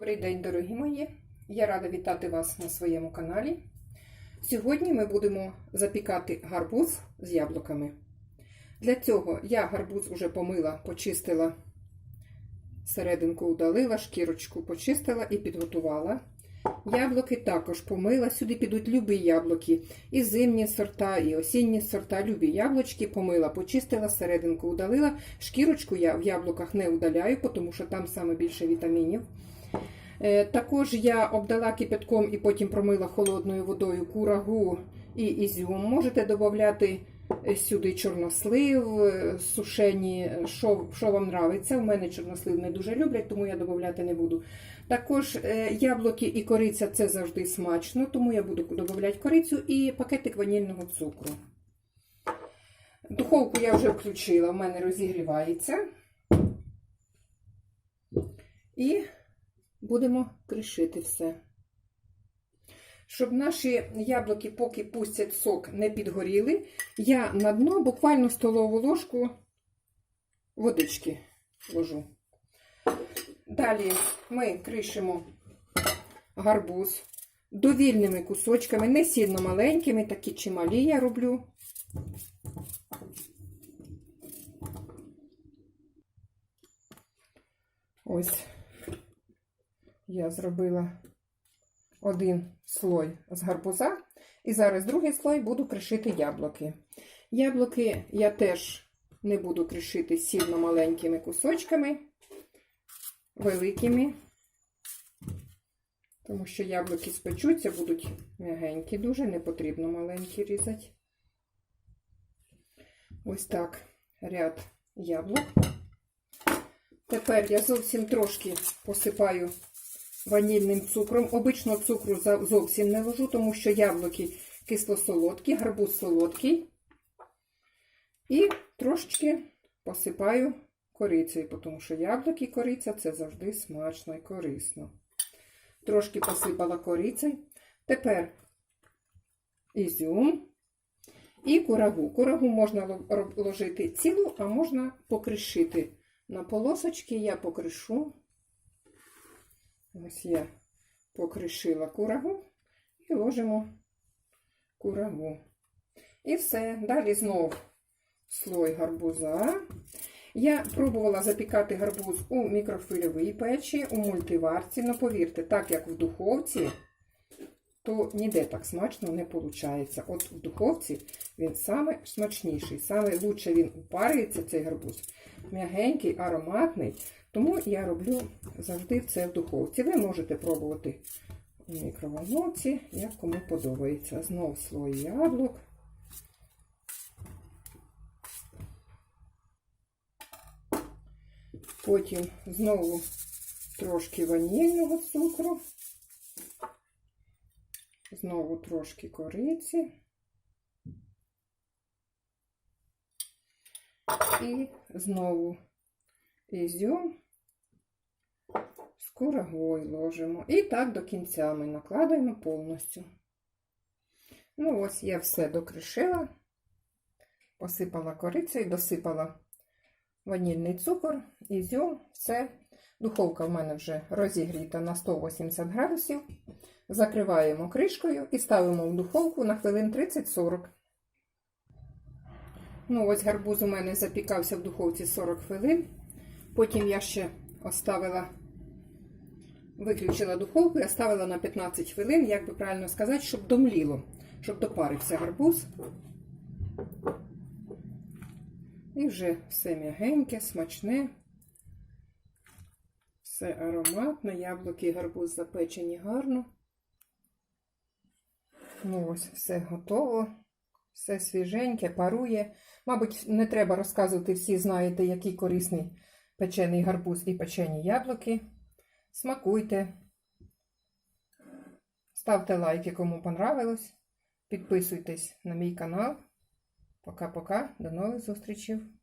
Добрий день, дорогі мої! Я рада вітати вас на своєму каналі. Сьогодні ми будемо запікати гарбуз з яблуками. Для цього я гарбуз вже помила, почистила, серединку удалила, шкірочку почистила і підготувала. Яблуки також помила. Сюди підуть любі яблуки. І зимні сорта, і осінні сорта, любі яблучки помила, почистила, серединку удалила. Шкірочку я в яблуках не удаляю, тому що там саме більше вітамінів. Е, Також я обдала кипятком і потім промила холодною водою курагу і ізюм. Можете додати сюди чорнослив, е, сушені, що, що вам нравиться. У мене чорнослив не дуже люблять, тому я додати не буду. Також е, яблуки і кориця це завжди смачно, тому я буду додати корицю і пакетик ванільного цукру. Духовку я вже включила, в мене розігрівається. І будемо кришити все. Щоб наші яблуки, поки пустять сок, не підгоріли, я на дно буквально столову ложку водички ложу. Далі ми кришимо гарбуз довільними кусочками, не сильно маленькими, такі чималі я роблю. Ось я зробила один слой з гарбуза, і зараз другий слой буду кришити яблуки. Яблуки я теж не буду кришити сильно маленькими кусочками, великими, тому що яблуки спечуться, будуть м'ягенькі, дуже не потрібно маленькі різати. Ось так ряд яблук. Тепер я зовсім трошки посипаю ванільним цукром. Обично цукру зовсім не ложу, тому що яблуки кисло-солодкі, гарбуз солодкий. І трошечки посипаю корицею, тому що яблуки і кориця це завжди смачно і корисно. Трошки посипала корицею. Тепер ізюм і курагу. Курагу можна ложити цілу, а можна покришити. На полосочки я покришу. Ось я покришила курагу і ложимо курагу. І все. Далі знов слой гарбуза. Я пробувала запікати гарбуз у мікрофильовій печі, у мультиварці. Ну, повірте, так як в духовці, то ніде так смачно не виходить. От в духовці він саме смачніший, саме лучше він упарюється, цей гарбуз. М'ягенький, ароматний. Тому я роблю завжди це в духовці. Ви можете пробувати у мікроволновці, як кому подобається. Знов слой яблук. Потім знову трошки ванільного цукру, знову трошки кориці. І знову ізюм з курагою ложимо. І так до кінця ми накладаємо повністю. Ну, ось я все докришила, посипала корицею, досипала ванільний цукор, ізюм, все. Духовка в мене вже розігріта на 180 градусів. Закриваємо кришкою і ставимо в духовку на хвилин 30-40. Ну, ось гарбуз у мене запікався в духовці 40 хвилин. Потім я ще оставила, виключила духовку і оставила на 15 хвилин, як би правильно сказати, щоб домліло, щоб допарився гарбуз. І вже все м'ягеньке, смачне, все ароматне, яблуки і гарбуз запечені гарно. Ну ось, все готово, все свіженьке, парує. Мабуть, не треба розказувати, всі знаєте, який корисний печений гарбуз і печені яблуки. Смакуйте. Ставте лайки, кому понравилось. Підписуйтесь на мій канал. Пока-пока. До нових зустрічей.